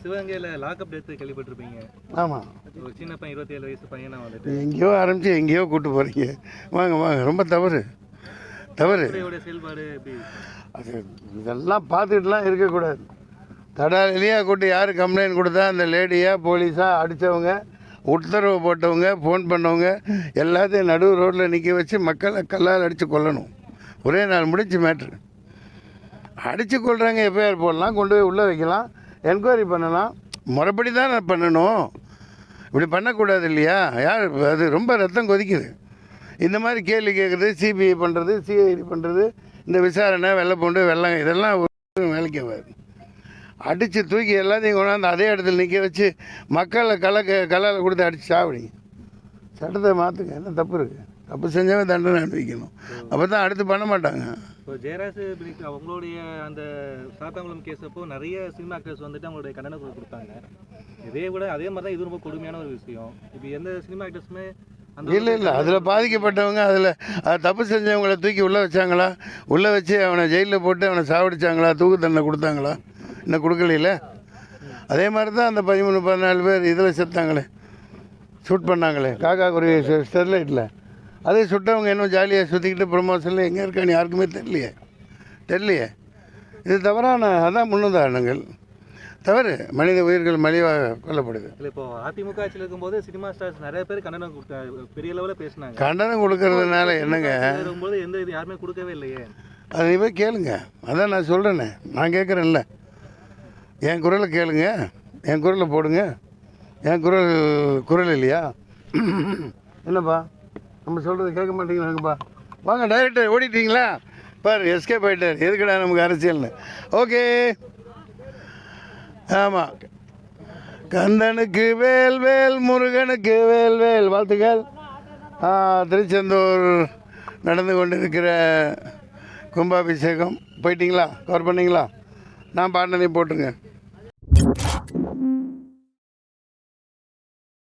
சிவகங்கையில lockup death கேள்விப்பட்டிருப்பீங்க. ஆமாம் ஒரு சின்ன பையன் இருபத்தி ஏழு வயசு பையனா வந்துட்டு. எங்கேயோ ஆரம்பித்து எங்கேயோ கூட்டு போகிறீங்க வாங்க வாங்க. ரொம்ப தவறு. தவறு. செயல்பாடு அது இதெல்லாம் பார்த்துக்கிட்டுலாம் இருக்கக்கூடாது. தடாலிலேயே கூட்டி யார் கம்ப்ளைண்ட் கொடுத்தா அந்த லேடியா போலீஸா அடித்தவங்க உத்தரவு போட்டவங்க ஃபோன் பண்ணவங்க எல்லாத்தையும் நடு ரோட்டில் நிற்க வச்சு மக்களை கல்லால் அடித்து கொல்லணும். ஒரே நாள் முடிஞ்சு மேட்ரு அடித்து கொள்றாங்க எஃப்ஐஆர் போடலாம் கொண்டு போய் உள்ளே வைக்கலாம். என்கொயரி பண்ணலாம். முறைப்படி தான் பண்ணணும். இப்படி பண்ணக்கூடாது இல்லையா? யார் அது ரொம்ப ரத்தம் கொதிக்குது. இந்த மாதிரி கேள்வி கேட்குறது சிபிஐ பண்ணுறது சிஐடி பண்ணுறது இந்த விசாரணை வெள்ளை பூண்டு வெள்ளம் இதெல்லாம் ஒரு வேலைக்கு ஆகாது அடித்து தூக்கி எல்லாத்தையும் கொண்டாந்து அதே இடத்துல நிற்க வச்சு மக்களை கலக்க கலால் கொடுத்து அடித்து சாப்பிடுங்க. சட்டத்தை மாற்றுங்க என்ன தப்பு இருக்குது தப்பு செஞ்சவன் தண்டனை அனுபவிக்கணும். அப்போ தான் அடுத்து பண்ண மாட்டாங்க. இப்போ ஜெயராஜ் பிரிக் அவங்களுடைய அந்த சாத்தாங்குளம் கேஸ் அப்போ நிறைய சினிமா ஆக்டர்ஸ் வந்துட்டு அவங்களுடைய குரல் கொடுத்தாங்க. இதே கூட அதே மாதிரி தான் இது ரொம்ப கொடுமையான ஒரு விஷயம். இப்போ எந்த சினிமா ஆக்டர்ஸுமே இல்லை இல்லை. அதில் பாதிக்கப்பட்டவங்க அதில் அது தப்பு செஞ்சவங்கள தூக்கி உள்ளே வச்சாங்களா? உள்ளே வச்சு அவனை ஜெயிலில் போட்டு அவனை சாவடிச்சாங்களா? தூக்கு தண்டனை கொடுத்தாங்களா? இன்னும் கொடுக்கலையில? அதே மாதிரி தான் அந்த பதிமூணு பதினாலு பேர் இதில் செத்தாங்களே. ஷூட் பண்ணாங்களே. காக்கா குருவி ஸ்டெர்லைட்டில் அதே சுட்டவங்க இன்னும் ஜாலியாக சுற்றிக்கிட்டு ப்ரொமோஷனில் எங்கே இருக்கான்னு யாருக்குமே தெரியலையே. தெரியலையே. இது தவறான அதான் முன்னுதாரணங்கள். தவறு மனித உயிர்கள் மலிவாக கொல்லப்படுது. இல்லை இப்போ அதிமுக ஆட்சியில் இருக்கும்போது சினிமா ஸ்டார்ஸ் நிறைய பேர் கண்டனம் பெரிய லெவலில் பேசினாங்க. கண்டனம் கொடுக்கறதுனால என்னங்க? இருக்கும்போது எந்த இது யாருமே கொடுக்கவே இல்லையே. அது நீ போய் கேளுங்க. அதான் நான் சொல்கிறேனே நான் கேட்குறேன்ல என் குரலை கேளுங்க. என் குரலை போடுங்க. என் குரல் குரல் இல்லையா? என்னப்பா? நம்ம சொல்கிறது கேட்க மாட்டேங்கிறாங்கப்பா வாங்க டைரக்டர் ஓடிட்டீங்களா? பாரு எஸ்கேப் ஆகிட்டார் எதுக்கடா நமக்கு அரசியல்னு? ஓகே ஆமாம் கந்தனுக்கு வேல் வேல். முருகனுக்கு வேல் வேல். வாழ்த்துக்கள். திருச்செந்தூர் நடந்து கொண்டிருக்கிற கும்பாபிஷேகம். போயிட்டீங்களா? கவர் பண்ணிங்களா? நான் பாடினதையும் போட்டுருங்க.